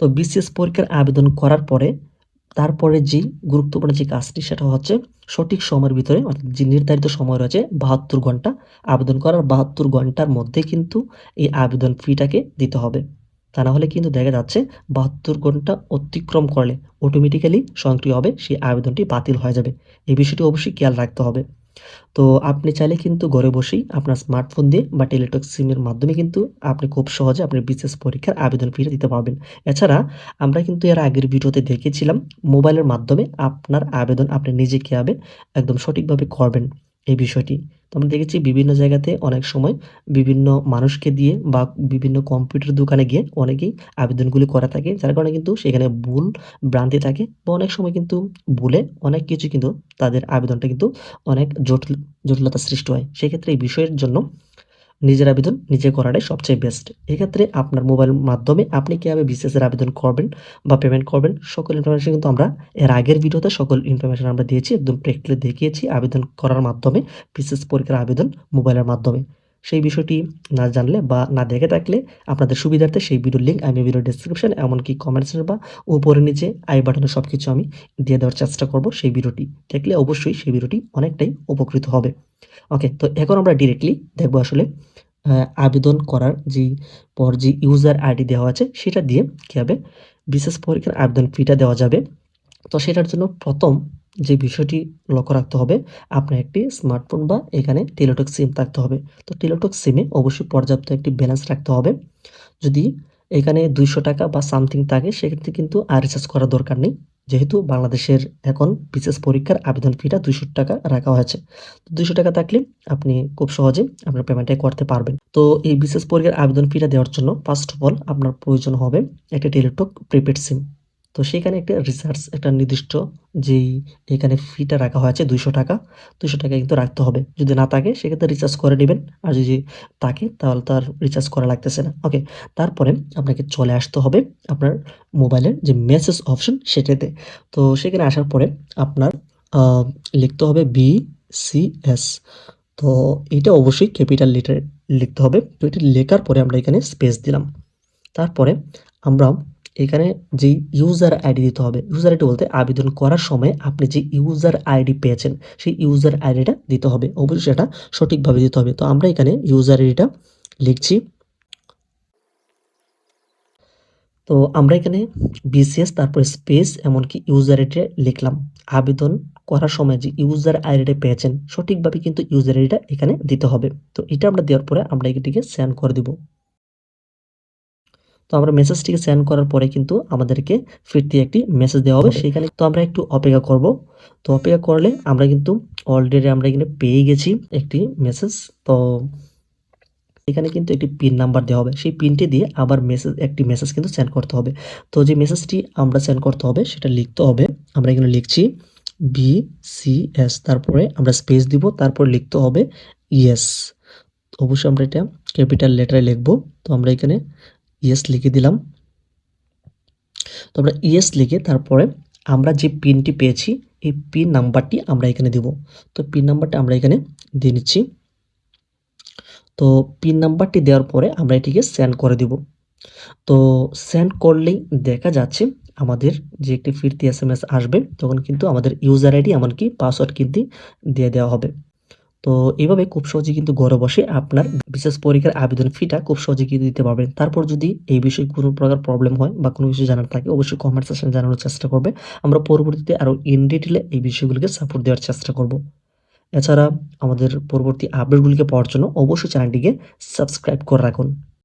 তো বিসিএস পরীক্ষার আবেদন করার পরে তারপরে যে গুরুত্বপূর্ণ যে কাজটি সেটা হচ্ছে সঠিক সময়ের ভিতরে, অর্থাৎ যে নির্ধারিত সময় রয়েছে, বাহাত্তর ঘণ্টা আবেদন করার বাহাত্তর ঘণ্টার মধ্যে কিন্তু এই আবেদন ফিটাকে দিতে হবে। তা না হলে কিন্তু দেখা যাচ্ছে বাহাত্তর ঘণ্টা অতিক্রম করলে অটোমেটিক্যালি সক্রিয় হবে, সেই আবেদনটি বাতিল হয়ে যাবে। এই বিষয়টি অবশ্যই খেয়াল রাখতে হবে। তো আপনি চাইলে কিন্তু ঘরে বসেই আপনার স্মার্টফোন দিয়ে বা টেলিটক সিমের মাধ্যমে কিন্তু আপনি খুব সহজে আপনার বিশেষ পরীক্ষার আবেদন ফিরে দিতে পারবেন। এছাড়া আমরা কিন্তু এর আগের ভিডিওতে দেখেছিলাম মোবাইলের মাধ্যমে আপনার আবেদন আপনি নিজে কীভাবে একদম সঠিকভাবে করবেন। এই বিষয়টি। তো আমরা দেখেছি বিভিন্ন জায়গাতে অনেক সময় বিভিন্ন মানুষকে দিয়ে বা বিভিন্ন কম্পিউটার দোকানে গিয়ে অনেকেই আবেদনগুলি করা থাকে, যার কারণে কিন্তু সেখানে ভুল ভ্রান্তি থাকে বা অনেক সময় কিন্তু ভুলে অনেক কিছু কিন্তু তাদের আবেদনটা কিন্তু অনেক জটিল, জটিলতা সৃষ্টি হয়। সেক্ষেত্রে এই বিষয়ের জন্য নিজের আবেদন নিজে করাটাই সবচেয়ে বেস্ট এক্ষেত্রে আপনার মোবাইল মাধ্যমে আপনি কীভাবে বিসিএসের আবেদন করবেন বা পেমেন্ট করবেন, সকল ইনফরমেশন কিন্তু আমরা এর আগের ভিডিওতে সকল ইনফরমেশন আমরা দিয়েছি, একদম প্র্যাকটিক্যালি দেখিয়েছি আবেদন করার মাধ্যমে বিসিএস পরীক্ষার আবেদন মোবাইলের মাধ্যমে। সেই বিষয়টি না জানলে বা না দেখে থাকলে আপনাদের সুবিধার্থে সেই ভিডিওর লিঙ্ক আমি ভিডিও ডিসক্রিপশন এমনকি কমেন্টসের বা উপরে নিচে আই বাটনে সব কিছু আমি দিয়ে দেওয়ার চেষ্টা করব সেই ভিডিওটি দেখলে অবশ্যই সেই ভিডিওটি অনেকটাই উপকৃত হবে। ওকে তো এখন আমরা ডিরেক্টলি দেখব আসলে আবেদন করার যে পর যে ইউজার আইডি দেওয়া আছে সেটা দিয়ে কী হবে বিশেষ পরীক্ষার আবেদন ফিটা দেওয়া যাবে। তো সেটার জন্য প্রথম যে বিষয়টি লক্ষ্য রাখতে হবে, আপনার একটি স্মার্টফোন বা এখানে টেলিটক সিম থাকতে হবে। তো টেলিটক সিমে অবশ্যই পর্যাপ্ত একটি ব্যালেন্স রাখতে হবে। যদি এখানে দুইশো টাকা বা সামথিং থাকে, সেক্ষেত্রে কিন্তু আর রিচার্জ করার দরকার নেই। যেহেতু বাংলাদেশের এখন বিশেষ পরীক্ষার আবেদন ফিটা দুইশো টাকা রাখা হয়েছে। তো দুইশো টাকা থাকলে আপনি খুব সহজে আপনার পেমেন্টটাই করতে পারবেন। তো এই বিশেষ পরীক্ষার আবেদন ফিটা দেওয়ার জন্য ফার্স্ট অফ অল আপনার প্রয়োজন হবে একটা টেলিটক প্রিপেড সিম তো সেখানে একটা রিচার্জ একটা নির্দিষ্ট যেই এখানে ফিটা রাখা হয়েছে দুইশো টাকা দুইশো টাকা কিন্তু রাখতে হবে। যদি না থাকে, সেক্ষেত্রে রিচার্জ করে নেবেন। আর যদি থাকে, তাহলে তার রিচার্জ করা লাগতেছে না। ওকে তারপরে আপনাকে চলে আসতে হবে আপনার মোবাইলের যে মেসেজ অপশন সেটাতে। তো সেখানে আসার পরে আপনার লিখতে হবে বি সি এস তো এটা অবশ্যই ক্যাপিটাল লেটার লিখতে হবে। তো এটা লেখার পরে আমরা এখানে স্পেস দিলাম। তারপরে আমরা এখানে যে ইউজার আইডি দিতে হবে ইউজার আইডি বলতে আবেদন করার সময় আপনি যে ইউজার আইডি পেয়েছেন, সেই ইউজার আইডিটা দিতে হবে। অবশ্যই সেটা সঠিকভাবে দিতে হবে। তো আমরা এখানে ইউজার আইডিটা লিখছি। তো আমরা এখানে বিসিএস তারপরে স্পেস এমনকি ইউজার আইডিটা লিখলাম। আবেদন করার সময় যে ইউজার আইডিটা পেয়েছেন, সঠিকভাবে কিন্তু ইউজার আইডিটা এখানে দিতে হবে। তো এটা আমরা দেওয়ার পরে আমরা এটিকে সেন্ড করে দিব। তো আমরা মেসেজটিকে সেন্ড করার পরে কিন্তু আমাদেরকে ফিরতি একটি মেসেজ দেওয়া হবে। সেখানে তো আমরা একটু অপেক্ষা করব। তো অপেক্ষা করলে আমরা কিন্তু অলরেডি আমরা এখানে পেয়ে গেছি একটি মেসেজ তো এখানে কিন্তু একটি পিন নাম্বার দেওয়া হবে। সেই পিনটি দিয়ে আবার মেসেজ একটি মেসেজ কিন্তু সেন্ড করতে হবে। তো যে মেসেজটি আমরা সেন্ড করতে হবে সেটা লিখতে হবে। আমরা এখানে লিখছি বি সি এস তারপরে আমরা স্পেস দিব তারপর লিখতে হবে ইয়েস অবশ্যই আমরা এটা ক্যাপিটাল লেটারে লিখব। তো আমরা এখানে ইয়েস লিখে দিলাম। তো আমরা ইয়েস লিখে তারপরে আমরা যে পিনটি পেয়েছি, এই পিন নাম্বারটি আমরা এখানে দেব। তো পিন নাম্বারটা আমরা এখানে দিয়ে নিচ্ছি। তো পিন নাম্বারটি দেওয়ার পরে আমরা এটিকে সেন্ড করে দেব। তো সেন্ড করলেই দেখা যাচ্ছে আমাদের যে একটি ফিরতি এস আসবে, তখন কিন্তু আমাদের ইউজার আইডি এমনকি পাসওয়ার্ড কিন্তু দিয়ে দেওয়া হবে। তো এইভাবে খুব সহজে কিন্তু ঘরে বসে আপনার বিশেষ পরীক্ষার আবেদন ফিটা খুব সহজে কিন্তু দিতে পারবেন। তারপর যদি এই বিষয়ে কোনো প্রকার প্রবলেম হয় বা কোনো কিছু জানার থাকে, অবশ্যই কমেন্ট সেকশন জানানোর চেষ্টা করবে। আমরা পরবর্তীতে আরও ইন ডিটেলে এই বিষয়গুলিকে সাপোর্ট দেওয়ার চেষ্টা করব। এছাড়া আমাদের পরবর্তী আপডেটগুলিকে পাওয়ার জন্য অবশ্যই চ্যানেলটিকে সাবস্ক্রাইব করে রাখুন।